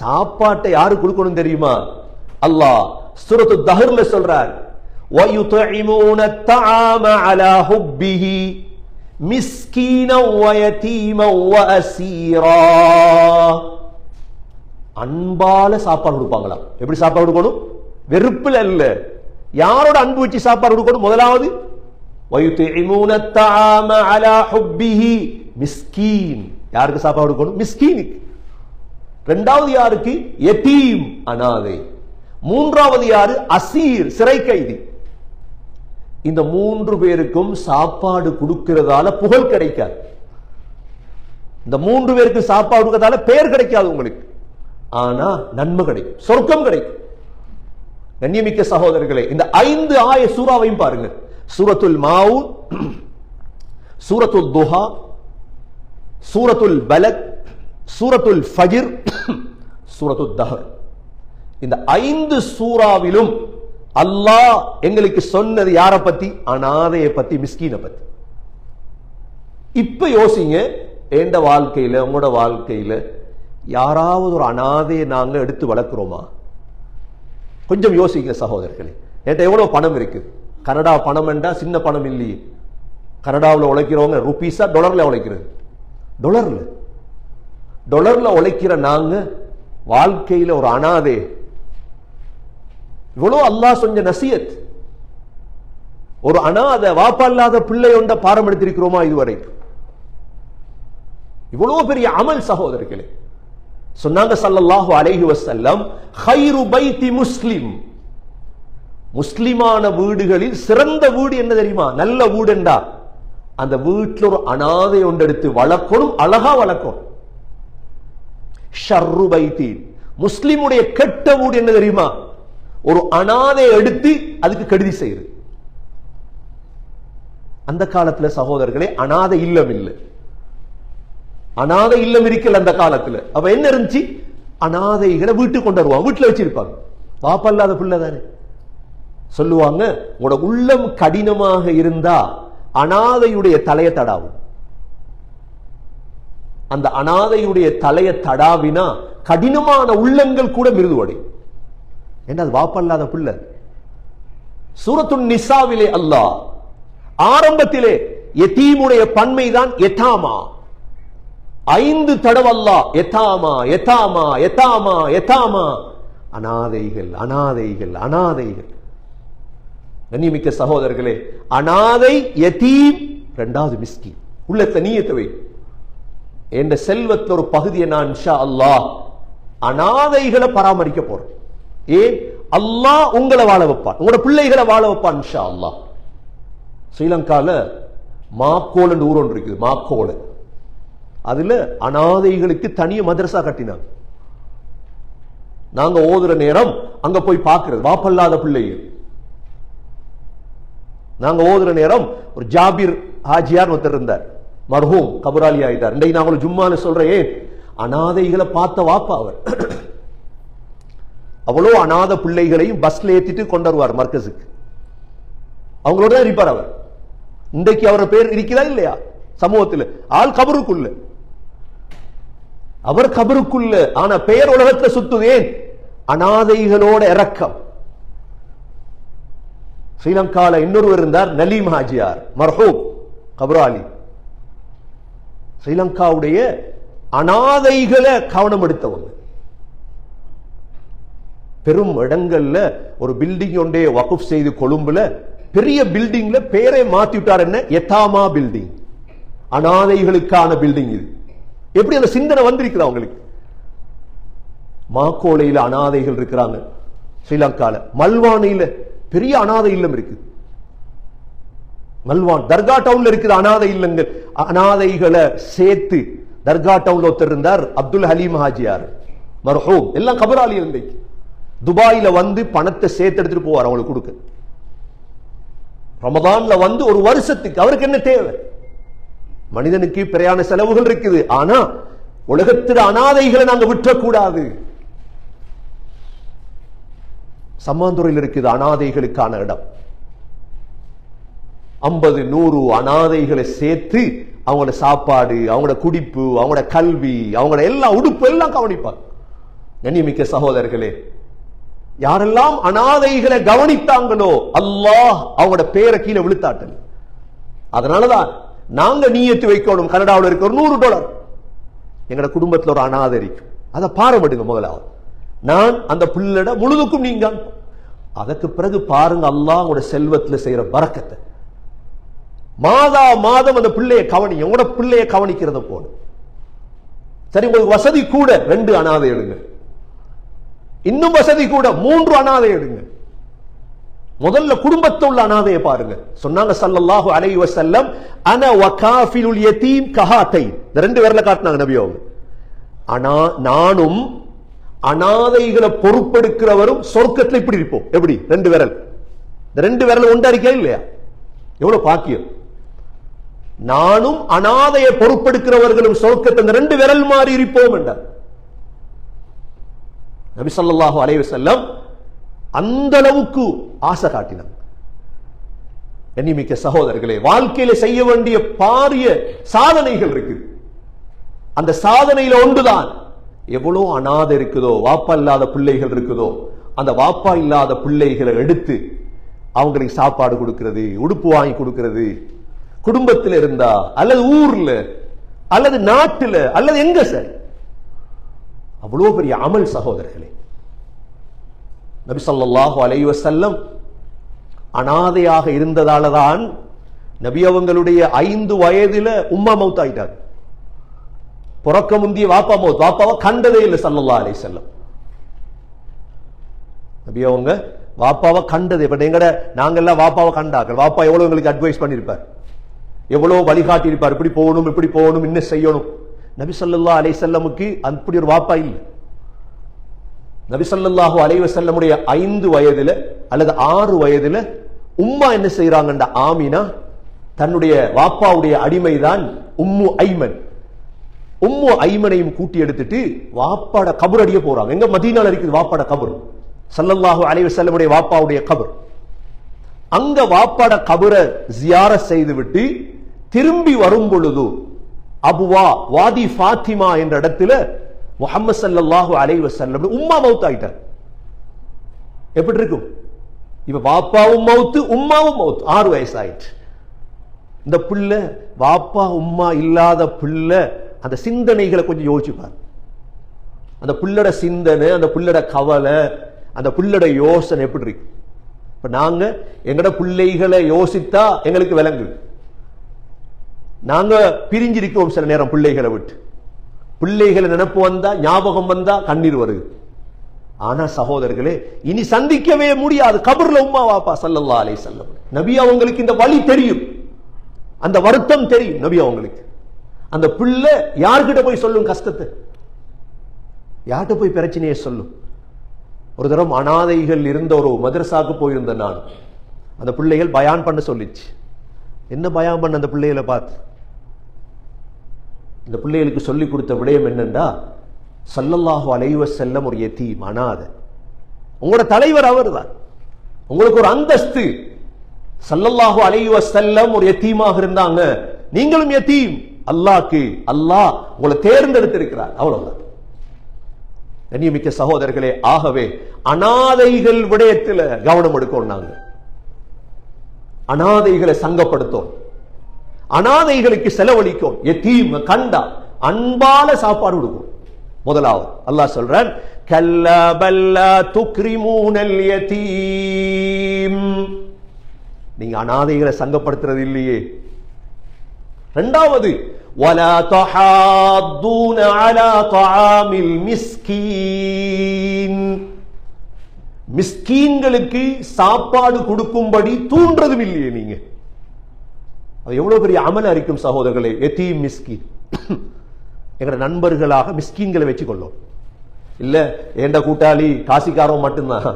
சாப்பாட்டை யாரு கொடுக்கணும் தெரியுமா அல்லாஹ் சூரத்து தஹர்ல சொல்றார் وَيُطْعِمُونَ الطَّعَامَ عَلَى حُبِّهِ مِسْكِينًا وَيَتِيمًا وَأَسِيرًا அன்பால சாப்பாடு கொடுப்பாங்களாம் எப்படி சாப்பாடு கொடுக்கணும் வெறுப்புல அல்ல யாரோட அன்பு வச்சு சாப்பாடு கொடுக்கணும் முதலாவது وَيُطْعِمُونَ الطَّعَامَ عَلَى حُبِّهِ மிஸ்கீன் யாருக்கு சாப்பாடு கொடுக்கணும் மிஸ்கீனுக்கு ரெண்டாவது யாருக்கு? யதீம் அனாதை. மூன்றாவது யாரு? அசீர் சிறை கைதி இந்த மூன்று பேருக்கும் சாப்பாடு கொடுக்கிறதால புகழ் கிடைக்காது. இந்த மூன்று பேருக்கு சாப்பாடு கொடுக்கறதால பேர் கிடைக்காது உங்களுக்கு. ஆனா நன்மை கிடைக்கும் சொர்க்கம் கிடைக்கும். கண்ணியமிக்க சகோதரர்களே இந்த ஐந்து ஆய சூறாவையும் பாருங்க. சூரத்துல் மாவுன் சூரத்துல் துஹா சூரத்துல் பலக் சூரத்துல் ஃபஜிர் சூரத்துல் தஹர். இந்த ஐந்து சூறாவிலும் அல்லாஹ் எங்களுக்கு சொன்னது யாரை பத்தி? அனாதையை பத்தி மிஸ்கீனை பத்தி. இப்ப யோசிங்க எந்த வாழ்க்கையில உங்களோட வாழ்க்கையில யாராவது ஒரு அனாதையை நாங்க எடுத்து வளர்க்குறோமா? கொஞ்சம் யோசிங்க சகோதரர்களே. என்கிட்ட எவ்வளவு பணம் இருக்கு? கனடா பணம் என்றா சின்ன பணம் இல்லையே. கனடாவில் உழைக்கிறவங்க ருபீஸா டொலர்ல உழைக்கிறது. டொலர்ல டொலர்ல உழைக்கிற நாங்க வாழ்க்கையில ஒரு அனாதே. இவ்வளவு அல்லாஹ் சொஞ்ச நசியத். ஒரு அனாதை வாப்பா இல்லாத பிள்ளை ஒன்ற பாரம் எடுத்திருக்கிறோமா இதுவரை? இவ்வளவு பெரிய அமல் சகோதரர்களே. சொன்னாங்க சல்லல்லாஹு அலைஹி வசல்லம் ஹைரு பைத்தி முஸ்லிம். முஸ்லிமான வீடுகளில் சிறந்த வீடு என்ன தெரியுமா? நல்ல வீடு என்றா அந்த வீட்டில் ஒரு அனாதை ஒன்று எடுத்து வளர்க்கணும் அழகா வளர்க்கணும். ஷர்ரு பைத்தீன். முஸ்லிமுடைய கெட்ட வீடு என்ன தெரியுமா? ஒரு அனாதை எடுத்து அதுக்கு கெடுதி செய்யுது. அந்த காலத்துல சகோதரர்களே அனாதை இல்லம் இல்லை. அனாதை இல்லம் இருக்கல அந்த காலத்துல. அப்ப என்ன இருந்துச்சு? அனாதைகளை வீட்டுக்கு கொண்டு வருவாங்க. வீட்டுல வச்சிருப்பாங்க. பாப்பா இல்லாத பிள்ளை தானே. சொல்லுவாங்க உங்களோட உள்ளம் கடினமாக இருந்தா அனாதையுடைய தலையை தடாவும். அந்த அனாதையுடைய தலையை தடாவினா கடினமான உள்ளங்கள் கூட மிருதுவடை என்ன அது வாப்பல்லாத பிள்ளை சூரத்துன் நிசாவிலே அல்லாஹ் ஆரம்பத்திலே எத்தீமுடைய பன்மைதான் எத்தாமா? ஐந்து தடவல்லா எத்தாமா எத்தாமா எத்தாமா எத்தாமா? அனாதைகள் அனாதைகள் அனாதைகள். கண்ணியமிக்க சகோதரர்களே அனாதை யதீம் ரெண்டாவது மிஸ்கி உள்ளத்தை நீயத்தை வை என்ற செல்வத்தில் ஒரு பகுதியை நான் இன்ஷா அல்லாஹ். அனாதைகளை பராமரிக்க போறேன் ஏன்? அல்லாஹ் உங்களை வாழ வைப்பான். உங்களோட பிள்ளைகளை வாழ வைப்பான் இன்ஷா அல்லாஹ். ஸ்ரீலங்கால மாக்கோல் என்று ஊர் ஒன்று இருக்குது மாக்கோல். அதுல அனாதைகளுக்கு தனிய மதரசா கட்டினாங்க. நாங்க ஓதுற நேரம் அங்க போய் பார்க்கிறது வாப்பல்லாத பிள்ளைகள். நாங்க ஓதுற நேரம் ஒரு ஜாபிர் ஹாஜியார் ஒருத்தர் இருந்தார். மர்ஹூம் கபராலி ஆயிட்டார். இன்றைக்கு நான் உங்களுக்கு ஜும்மான்னு சொல்றேன். ஏன் அனாதைகளை பார்த்த வாப்பா அவர். அவ்வளோ அநாத பிள்ளைகளையும் பஸ்ல ஏத்திட்டு கொண்டு வருவார் மர்க்கஸுக்கு அவங்களோட தான் இருப்பார் அவர். இன்றைக்கு அவர் பேர் இருக்கிறதா இல்லையா? சமூகத்தில். ஆள் கபருக்குள்ள. அவர் கபருக்குள்ள. ஆனா பெயர் உலகத்துல சுத்துவேன். அனாதைகளோட இறக்கம். ஸ்ரீலங்கால இன்னொருவர் இருந்தார் நலீம் ஹாஜியார். மர்ஹூப் கபராலி ஸ்ரீலங்காவுடைய அனாதைகளை கவனம் எடுத்தவங்க பெரும் இடங்கள்ல ஒரு பில்டிங் ஒன்றே வகுப் செய்து கொழும்புல பெரிய பில்டிங்ல பேரை மாத்தி விட்டார் என்ன? எத்தாமா பில்டிங் அனாதைகளுக்கான பில்டிங் இது. எப்படி அந்த சிந்தனை வந்திருக்குது அவங்களுக்கு? மாக்கோலையில அனாதைகள் இருக்கிறாங்க ஸ்ரீலங்கால. மல்வானையில பெரிய அனாதை இல்லம் இருக்கு மல்வான் தர்கா டவுன்ல இருக்குது அனாதை இல்லங்கள். அனாதைகளை சேர்த்து தர்கா டவுன்ல ஒருத்தர் இருந்தார் அப்துல் ஹலீம் ஹாஜியார். மர்ஹூம். எல்லாம் கபராலி இருந்தைக்கு துபாயில வந்து பணத்தை சேர்த்து எடுத்துட்டு போவார் அவங்களுக்கு கொடுக்க. ரமதான்ல வந்து ஒரு வருஷத்துக்கு அவருக்கு என்ன தேவை? மனிதனுக்கு பிரயாண செலவுகள் இருக்குது. ஆனா உலகத்தில் அனாதைகளை நாங்க விட்டக்கூடாது சம்மாந்துறையில் இருக்குது அனாதைகளுக்கான இடம். ஐம்பது நூறு அனாதைகளை சேர்த்து அவங்களோட சாப்பாடு அவங்களோட குடிப்பு அவங்களோட கல்வி அவங்களோட எல்லா உடுப்பு எல்லாம் கவனிப்பார். கண்ணியமிக்க சகோதரர்களே யாரெல்லாம் அனாதைகளை கவனித்தாங்களோ அல்லாஹ் அவங்களோட பேரை கீழே விழுத்தாட்டல் அதனாலதான் நாங்க நீயத்து வைக்கணும். கனடாவில் இருக்க ஒரு நூறு டாலர். எங்கட குடும்பத்தில் ஒரு அனாதை இருக்கும் அதை பாரம்படுங்க முதலாவது நான் அந்த பிள்ளட முழுதுக்கும் நீங்க அதற்கு பிறகு பாருங்க அல்லாஹ் உங்களோட செல்வத்தில் செய்யற பறக்கத்தை. மாதா மாதம் அந்த பிள்ளையை கவனி உங்களோட பிள்ளையை கவனிக்கிறத போடு. சரி உங்களுக்கு வசதி கூட ரெண்டு அனாதை எடுங்க. இன்னும் வசதி கூட மூன்று அனாதை எடுங்க. முதல்ல குடும்பத்தில் உள்ள அனாதையை பாருங்க. சொன்னாங்க சல்லல்லாஹு அலைஹி வஸல்லம் அன வகாஃபிலுல் யதீம் கஹாத்தை இந்த ரெண்டு பேர்ல காட்டினாங்க நபி அவங்க. ஆனா நானும் அனாதைகளை பொறுப்பெடுக்கிறவரும் சொர்க்கத்துல இப்படி இருப்போம். எப்படி? ரெண்டு விரல். இந்த ரெண்டு விரல் ஒன்றறிக்கா இல்லையா? எவ்வளவு பாக்கியம். நானும் அனாதையை பொறுப்பெடுக்கிறவர்களும் சொர்க்கத்தை இந்த ரெண்டு விரல் மாறி இருப்போம் என்றார். நபி ஸல்லல்லாஹு அலைவு செல்லம் அந்த அளவுக்கு ஆசை காட்டினார். எண்ணிமிக்க சகோதரர்களே வாழ்க்கையில செய்ய வேண்டிய பாரிய சாதனைகள் இருக்கு அந்த சாதனையில ஒன்றுதான். எவ்வளவு அனாதை இருக்குதோ வாப்பா இல்லாத பிள்ளைகள் இருக்குதோ அந்த வாப்பா இல்லாத பிள்ளைகளை எடுத்து அவங்களுக்கு சாப்பாடு கொடுக்கிறது உடுப்பு வாங்கி கொடுக்கிறது குடும்பத்தில் இருந்தா அல்லது ஊர்ல அல்லது நாட்டுல அல்லது எங்க சார். அவ்வளவு பெரிய அமல் சகோதரர்களே. நபி சொல்லாஹு அலைவ செல்லம் அனாதையாக இருந்ததால தான் நபி அவங்களுடைய ஐந்து வயதில் உம்மா மௌத் ஆயிட்டார். பிறக்க முந்திய வாப்பா மௌத் வாப்பாவை கண்டதே இல்லை சல்லல்லா அலை செல்லம் நபி அவங்க வாப்பாவை கண்டது இப்ப எங்கட நாங்கெல்லாம் வாப்பாவை கண்டாக்கள் வாப்பா எவ்வளவு எங்களுக்கு அட்வைஸ் பண்ணியிருப்பார் எவ்வளவு வழிகாட்டி இருப்பார் இப்படி போகணும் இப்படி போகணும் என்ன செய்யணும்? நபி ஸல்லல்லாஹு அலைஹி அப்படி ஒரு வாப்பா இல்லை. நபி ஸல்லல்லாஹு அலைஹி ஐந்து வயதுல அல்லது ஆறு வயதுல உம்மா என்ன செய்யறாங்கன்ற ஆமினா தன்னுடைய வாப்பாவுடைய அடிமைதான் உம்மு ஐமன். உம்மு ஐமனையும் கூட்டி எடுத்துட்டு வாப்பாட கபர் அடிய போறாங்க. எங்க மதீனால இருக்குது வாப்பாட கபர்? சல்லல்லாஹு அலைஹி வஸல்லமுடைய வாப்பாவுடைய கபர். அங்க வாப்பாட கபரை ஜியார செய்து விட்டு திரும்பி வரும் பொழுது அபுவா வாதி ஃபாத்திமா என்ற இடத்துல முஹம்மது சல்லாஹு அலைஹி வஸல்லம் உம்மா மவுத் ஆயிட்டார். எப்படி இருக்கும்? இப்ப வாப்பாவும் மவுத்து உம்மாவும் மவுத் ஆறு வயசு ஆயிட்டு இந்த பிள்ளை வாப்பா உம்மா இல்லாத பிள்ளை அந்த சிந்தனைகளை கொஞ்சம் யோசிச்சுப்பார் அந்த பிள்ளட சிந்தனை அந்த பிள்ளட கவலை அந்த பிள்ளட யோசனை எப்படி இருக்கு இப்ப நாங்க எங்கட பிள்ளைகளை யோசித்தா எங்களுக்கு விளங்கு நாங்க பிரிஞ்சிருக்கிறோம் சில நேரம் பிள்ளைகளை விட்டு. பிள்ளைகளை நினப்பு வந்தா ஞாபகம் வந்தா கண்ணீர் வருது. ஆனா சகோதரர்களே இனி சந்திக்கவே முடியாது. கபர்ல உமா வாப்பா சல்லல்லா அலை செல்லம் நபி அவங்களுக்கு இந்த வழி தெரியும். அந்த வருத்தம் தெரியும் நபி அவங்களுக்கு அந்த பிள்ளை யார்கிட்ட போய் சொல்லும் கஷ்டத்தை? யார்கிட்ட போய் பிரச்சனையை சொல்லும்? ஒரு தரம் அனாதைகள் இருந்த ஒரு மதரசாக்கு போயிருந்த நான் அந்த பிள்ளைகள் பயான் பண்ண சொல்லிச்சு. என்ன பயான் பண்ண அந்த பிள்ளைகளை பார்த்து? இந்த பிள்ளைகளுக்கு சொல்லி கொடுத்த விடயம் என்னென்றா? சல்லல்லாஹு அலைவ செல்லம் ஒரு எத்தீம் அனாதை. உங்களோட தலைவர் அவர்தான் உங்களுக்கு ஒரு அந்தஸ்து. சல்லல்லாஹு அலைவ செல்லம் ஒரு எத்தீமாக இருந்தாங்க. நீங்களும் எத்தீம் அல்லாக்கு அல்லாஹ் உங்களை தேர்ந்தெடுத்திருக்கிறார். அவ்வளவுதான். கண்ணியமிக்க சகோதரர்களே ஆகவே அனாதைகள் விடயத்தில் கவனம் எடுக்கணும் நாங்கள் அனாதைகளை சங்கப்படுத்தும். அனாதைகளுக்கு செலவழிக்கும் எத்தீம் கண்டா அன்பால சாப்பாடு கொடுக்கும் முதலாவது அல்லாஹ் சொல்றான் கல்லா பல்லா துக்ரிமூனல் யதீம் நீங்க அனாதைகளை சங்கப்படுத்துறது இல்லையே இரண்டாவது ولا تحاضون على طعام المسكين மிஸ்கீன்களுக்கு சாப்பாடு கொடுக்கும்படி தூண்டுறதும் இல்லையே நீங்க அது எவ்வளவு பெரிய அமல் அறிக்கும் சகோதரர்களே எத்தி மிஸ்கின். எங்கட நண்பர்களாக மிஸ்கின்களை வச்சுக்கொள்ளும். இல்ல ஏண்ட கூட்டாளி காசிக்காரன் மட்டும்தான்.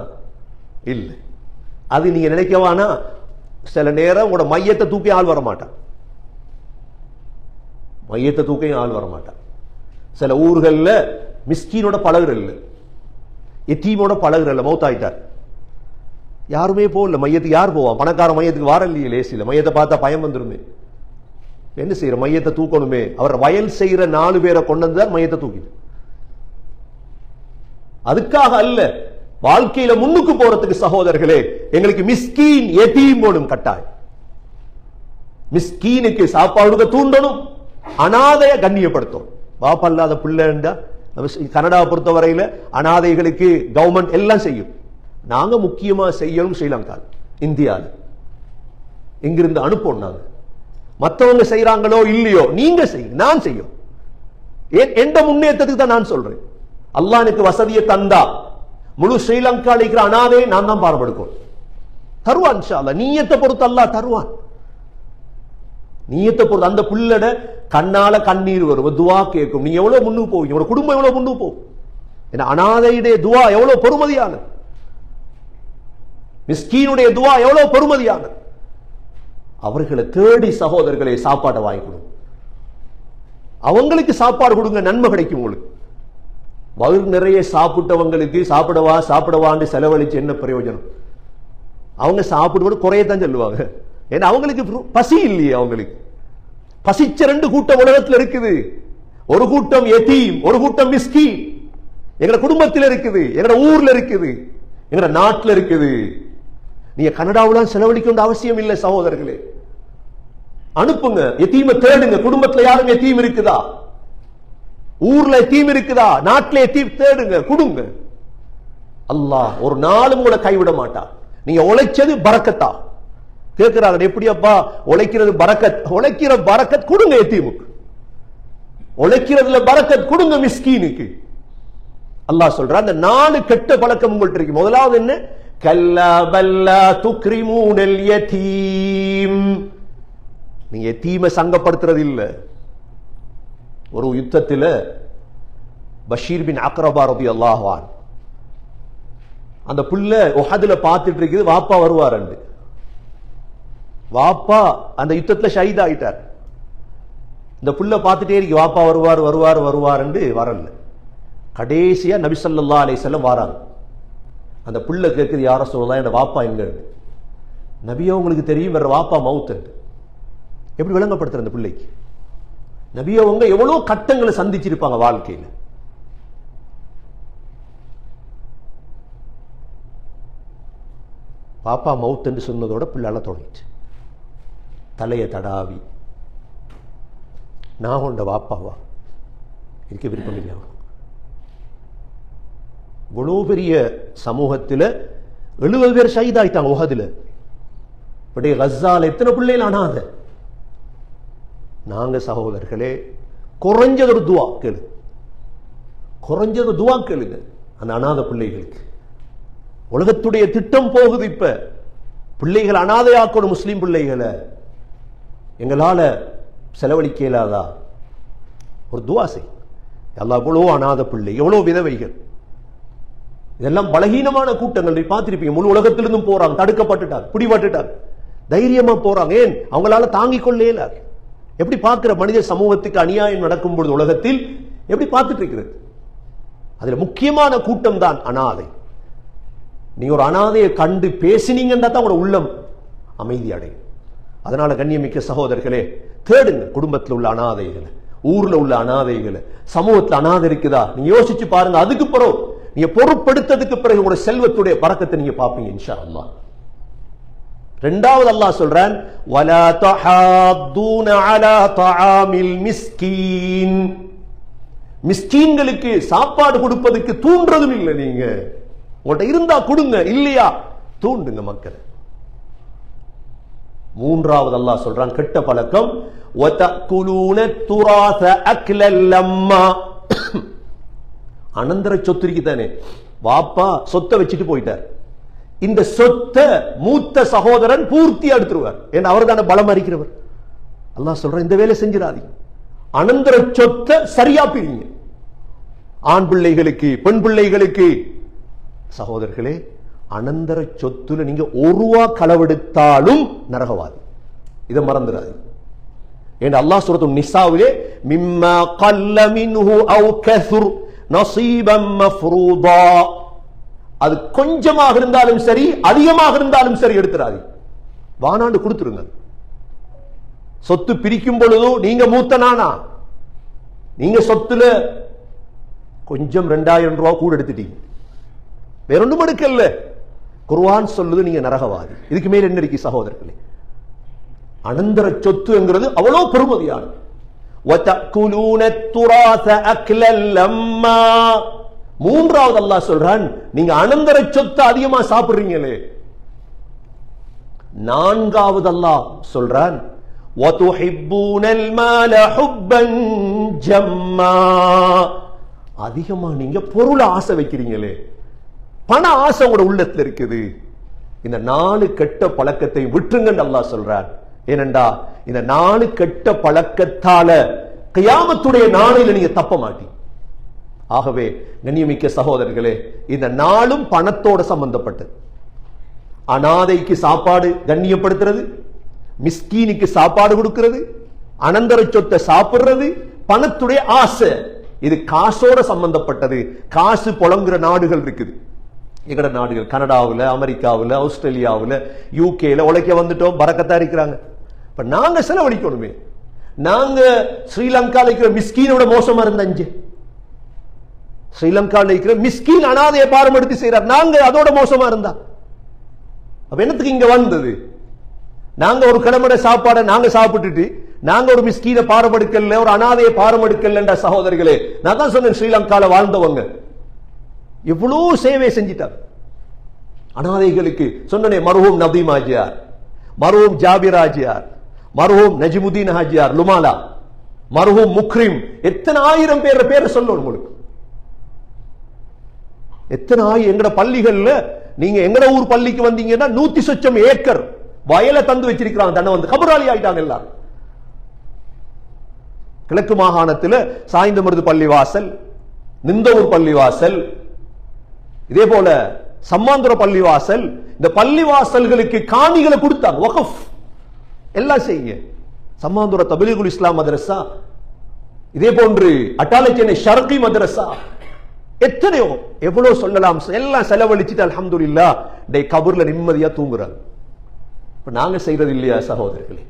இல்லை. அது நீங்க நினைக்கவானா சில நேரம் உங்களோட மையத்தை தூக்கி ஆள் வர மாட்டான் மையத்தை தூக்கையும் ஆள் வர மாட்டான் சில ஊர்களில் மிஸ்கீனோட பழகுற இல்லை எத்தீமோட பழகுற இல்லை மௌத்தாயிட்டார். யாருமே போகல மையத்துக்கு யார் போவான் பணக்கார மையத்துக்கு வார இல்லையே லேசியில். மையத்தை பார்த்தா பயம் வந்துருமே. என்ன செய்யற? மையத்தை தூக்கணுமே. அவர் வயல் செய்யற நாலு பேரை கொண்டு வந்தார் மையத்தை தூக்கிட்டு. அதுக்காக அல்ல வாழ்க்கையில முன்னுக்கு போறதுக்கு சகோதரர்களே எங்களுக்கு மிஸ்கீன் எதீம் போடும் கட்டாயம். மிஸ்கீனுக்கு சாப்பாடு தூண்டணும் அனாதைய கண்ணியப்படுத்தும் பாப்பா இல்லாத பிள்ளைண்டா கனடாவை பொறுத்த வரையில அனாதைகளுக்கு கவர்மெண்ட் எல்லாம் செய்யும். நாங்க முக்கியமா செய்யணும் ஸ்ரீலங்கா இந்தியாவில் இங்கிருந்து அனுப்போம் நாங்கள் மத்தவங்க செய்யறாங்களோ இல்லையோ நீங்க செய் நான் செய்யும். ஏன் எந்த முன்னேற்றத்துக்கு தான் நான் சொல்றேன். அல்லாஹ் எனக்கு வசதியை தந்தா. முழு ஸ்ரீலங்கா இருக்கிற அனாவே நான் தான் பாரப்படுக்கும் தருவான் ஷாலா நீயத்தை பொறுத்து அல்லா தருவான். நீயத்தை பொறுத்து அந்த புள்ளட கண்ணால கண்ணீர் வரும். துவா கேட்கும். நீ எவ்வளவு முன்னுக்கு போவீங்க? உங்களோட குடும்பம் எவ்வளவு முன்னுக்கு போகும்? ஏன்னா அனாதையுடைய துவா எவ்வளவு பொறுமதியானது. மிஸ்கீனுடைய துவா எவ்வளவு பொறுமதியானது அவர்களை தேடி சகோதரர்களை சாப்பாடை வாங்கி கொடுங்க அவங்களுக்கு சாப்பாடு கொடுங்க நன்மை கிடைக்கும் உங்களுக்கு. வயிறு நிறைய சாப்பிட்டவங்களுக்கு சாப்பிடவா சாப்பிடவான்னு செலவழிச்சு என்ன பிரயோஜனம்? அவங்க சாப்பிடுவது குறையத்தான் சொல்லுவாங்க. ஏன்னா அவங்களுக்கு பசி இல்லையே அவங்களுக்கு. பசிச்ச ரெண்டு கூட்டம் உலகத்தில் இருக்குது. ஒரு கூட்டம் எதீம் ஒரு கூட்டம் மிஸ்கி எங்க குடும்பத்தில் இருக்குது எங்க ஊர்ல இருக்குது எங்க நாட்டில் இருக்குது. நீங்க கனடாவுலாம் செலவழிக்க அவசியம் இல்லை சகோதரர்களே. அனுப்புங்க எத்தீமை தேடுங்க. குடும்பத்துல யாரும் எத்தீம் இருக்குதா? ஊர்ல தீம் இருக்குதா? நாட்டிலே தீம் தேடுங்க கொடுங்க. அல்லாஹ் ஒரு நாளும் கூட கைவிட மாட்டா. நீங்க உழைச்சது பறக்கத்தா. கேட்கிறாங்க எப்படியப்பா? உழைக்கிறது பறக்கத் உழைக்கிற பறக்கத் கொடுங்க எத்தீமுக்கு. உழைக்கிறதுல பறக்கத் கொடுங்க மிஸ்கீனுக்கு. அல்லாஹ் சொல்ற அந்த நாலு கெட்ட பழக்கம் உங்கள்கிட்ட இருக்கு. முதலாவது என்ன? கல்லா பல்லா துக்ரிமூனல் யதீம். நீங்க தீமை சங்கப்படுத்துறது இல்ல ஒரு யுத்தத்தில் பஷீர் பின் அக்ரபா ரபி அல்லாஹான் அந்த புள்ள உஹதுல பார்த்துட்டு இருக்குது வாப்பா வருவார் வாப்பா அந்த யுத்தத்தில் ஷஹீத் ஆயிட்டார். இந்த புள்ள பார்த்துட்டே இருக்கு வாப்பா வருவார் வருவார் வருவார் வரல. கடைசியா நபிசல்லா அலை செல்லம் வாராங்க அந்த புள்ள கேட்குது யார சொல்லலாம் என் வாப்பா எங்க நபியோ உங்களுக்கு தெரியும் வேற வாப்பா மவுத்து எப்படி விளங்கப்படுத்துற அந்த பிள்ளைக்கு? நபியவங்க எவ்வளோ கட்டங்களை சந்திச்சிருப்பாங்க வாழ்க்கையில். பாப்பா மவுத் என்று சொன்னதோட பிள்ளால தொடங்கிச்சு. தலையை தடாவி நான் கொண்ட வாப்பாவா? இருக்க விருப்பம் இல்லையா? இவ்வளோ பெரிய சமூகத்தில் எழுபது பேர் ஷஹீதாயிட்டாங்க உகதில் இப்படி கசால் எத்தனை பிள்ளைகள் அனாத? நாங்க சகோதரர்களே குறைஞ்சது ஒரு துவா கேளு. குறைஞ்சது துவா கேளுங்க அந்த அனாத பிள்ளைகளுக்கு. உலகத்துடைய திட்டம் போகுது இப்ப. பிள்ளைகள் அனாதையாக்கணும் முஸ்லீம் பிள்ளைகளை. எங்களால செலவழிக்க இயலாதா? ஒரு துவாசை எல்லா எல்லாம் எவ்வளோ அனாத பிள்ளை எவ்வளோ விதவைகள். இதெல்லாம் பலகீனமான கூட்டங்கள். நீ பார்த்திருப்பீங்க முழு உலகத்திலிருந்தும் போறாங்க. தடுக்கப்பட்டுட்டாங்க பிடிபட்டுட்டாங்க. தைரியமா போறாங்க. ஏன்? அவங்களால தாங்கிக் கொள்ளே எப்படி பார்க்கிற மனித சமூகத்துக்கு அநியாயம் நடக்கும் பொழுது உலகத்தில்? எப்படி பார்த்துட்டு இருக்கிறது? அதுல முக்கியமான கூட்டம் தான் அனாதை. நீங்க ஒரு அனாதையை கண்டு பேசினீங்கன்னா தான் உங்களோட உள்ளம் அமைதி அடையும். அதனால கண்ணியமிக்க சகோதரர்களே தேடுங்க. குடும்பத்தில் உள்ள அனாதைகளை ஊர்ல உள்ள அனாதைகளை சமூகத்தில் அனாதை இருக்குதா? நீங்க யோசிச்சு பாருங்க. அதுக்கு பிறகு நீங்க பொறுப்பெடுத்ததுக்கு பிறகு உங்களுடைய செல்வத்துடைய பறக்கத்தை நீங்க பார்ப்பீங்க இன்ஷா அல்லா ரெண்டாவது அல்லாஹ் சொல்றான் வலா தஹாதுன அலா தஆமில் மிஸ்கீன். மிஸ்கீன்களுக்கு சாப்பாடு கொடுப்பதுக்கு தூண்டுறதும் இல்லை நீங்க. உங்கள்கிட்ட இருந்தா கொடுங்க இல்லையா? தூண்டுங்க மக்கள். மூன்றாவது அல்லா சொல்றான் கெட்ட பழக்கம் துராச அக்லல்லம்மா அனந்தர சொத்துரிக்கு தானே வாப்பா சொத்தை வச்சுட்டு போயிட்டார். இந்த சொத்தை மூத்த சகோதரன் பூர்த்தி எடுத்துருவார். ஏன்னா அவர் தானே பலம் அறிக்கிறவர் அல்லாஹ் சொல்ற இந்த வேலை செஞ்சிடாதீங்க. அனந்தர சொத்தை சரியா பிரிங்க ஆண் பிள்ளைகளுக்கு பெண் பிள்ளைகளுக்கு. சகோதரர்களே அனந்தர சொத்துல நீங்க ஒருவா களவெடுத்தாலும் நரகவாதி. இதை மறந்துடாது ஏன் அல்லாஹ் சொல்றது நிசாவிலே மிம்மா கல்ல மின்ஹு அவ் கசுர் அது கொஞ்சமாக இருந்தாலும் சரி அதிகமாக இருந்தாலும் சரி எடுத்துறாது வானாண்டு கொடுத்துருங்க. சொத்து பிரிக்கும் பொழுதும் நீங்க மூத்த நானா? நீங்க சொத்துல கொஞ்சம் ரெண்டாயிரம் ரூபாய் கூட எடுத்துட்டீங்க. வேற ஒண்ணும் எடுக்கல குர்வான் சொல்லுது நீங்க நரகவாதி. இதுக்கு மேல் என்ன இருக்கு சகோதரர்களே? அனந்தர சொத்துங்கிறது அவ்வளவு பெருமதியானது. மூன்றாவது அல்லாஹ் சொல்றான் நீங்க அனந்தர சொத்து அதிகமா சாப்பிடுறீங்களே. நான்காவது அல்லாஹ் சொல்றான் அதிகமா நீங்க பொருள ஆசை வைக்கிறீங்களே. பண ஆசை உங்களோட உள்ளத்துல இருக்குது. இந்த நாலு கெட்ட பழக்கத்தை விட்டுருங்கன்னு அல்லாஹ் சொல்றான். ஏனண்டா இந்த நாலு கெட்ட பழக்கத்தால கியாமத்துடைய நாளையில நீங்க தப்ப மாட்டீங்க. ஆகவே கண்ணியமிக்க சகோதரர்களே இந்த நாளும் பணத்தோட சம்பந்தப்பட்டது. அனாதைக்கு சாப்பாடு கண்ணியப்படுத்துறது மிஸ்கீனுக்கு சாப்பாடு கொடுக்கிறது அனந்தர சொத்தை சாப்பிடுறது பணத்துடைய ஆசை. இது காசோட சம்பந்தப்பட்டது. காசு புலங்குற நாடுகள் இருக்குது. எங்கட நாடுகள்? கனடாவில் அமெரிக்காவில் ஆஸ்திரேலியாவில் யூகேல உழைக்க வந்துட்டோம் பறக்கத்தான் இருக்கிறாங்க. இப்போ நாங்கள் செலவழிக்கணுமே. நாங்கள் ஸ்ரீலங்கா இருக்கிற மிஸ்கீனோட மோசமாக இருந்த அஞ்சு ஸ்ரீலங்கால இருக்கிற மிஸ்கீன் அனாதையை பாரம்படுத்தி செய்கிறார் நாங்கள் அதோட மோசமா இருந்தா. அப்ப என்னத்துக்கு இங்க வந்தது? நாங்க ஒரு கிழமட சாப்பாடை நாங்க சாப்பிட்டுட்டு நாங்க ஒரு மிஸ்கீனை பாரமடுக்கல ஒரு அனாதையை பாரமடுக்கல சகோதரிகளே நான் தான் சொன்னேன் ஸ்ரீலங்கால வாழ்ந்தவங்க. எவ்வளவு சேவை செஞ்சிட்டார் அனாதைகளுக்கு சொன்னனே மருவும் நபீம் ஆஜியார் மருஹூம் மருஹூம் நஜிமுதீன் ஹாஜியார் லுமாலா. மருஹூம் முக்ரிம். எத்தனை ஆயிரம் பேர் பேரை சொல்லணும் உங்களுக்கு. எத்தனை ஆயிரம் எங்கட பள்ளிகள்ல நீங்க எங்கட ஊர் பள்ளிக்கு வந்தீங்கன்னா நூத்தி சொச்சம் ஏக்கர் வயலை தந்து வச்சிருக்கிறாங்க. தன்னை வந்து கபராளி ஆயிட்டாங்க எல்லாரும். கிழக்கு மாகாணத்துல சாய்ந்தமருது பள்ளிவாசல் நிந்தவூர் பள்ளிவாசல் இதே போல சம்மாந்துர பள்ளிவாசல் இந்த பள்ளிவாசல்களுக்கு காணிகளை கொடுத்தாங்க. வகஃப். எல்லாம் செய்யுங்க. சம்மாந்துர தபிலிகுல் இஸ்லாம் மதரசா இதே போன்று அட்டாலச்சேனை ஷர்கி மதரசா எத்தனையோ எவ்வளவு சொல்லலாம் எல்லாம் செலவழிச்சுட்டு அலமது இல்லா டே கபூர்ல நிம்மதியா தூங்குறாங்க. இப்ப நாங்க செய்யறது இல்லையா சகோதரர்களே?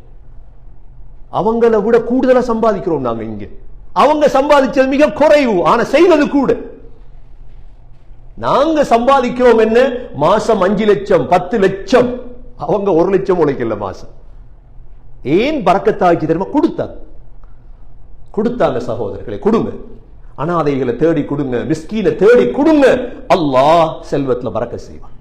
அவங்கள விட கூடுதலா சம்பாதிக்கிறோம் நாங்க இங்க. அவங்க சம்பாதிச்சது மிக குறைவு ஆனா செய்வது கூட. நாங்க சம்பாதிக்கிறோம் என்ன? மாசம் அஞ்சு லட்சம் பத்து லட்சம். அவங்க ஒரு லட்சம் உழைக்கல மாசம். ஏன் பறக்கத்தாக்கி தெரியுமா? கொடுத்தாங்க கொடுத்தாங்க சகோதரர்களை கொடுங்க. அனாதைகளை தேடி கொடுங்க மிஸ்கீனை தேடி கொடுங்க. அல்லாஹ் செல்வத்துல பறக்க செய்வான்.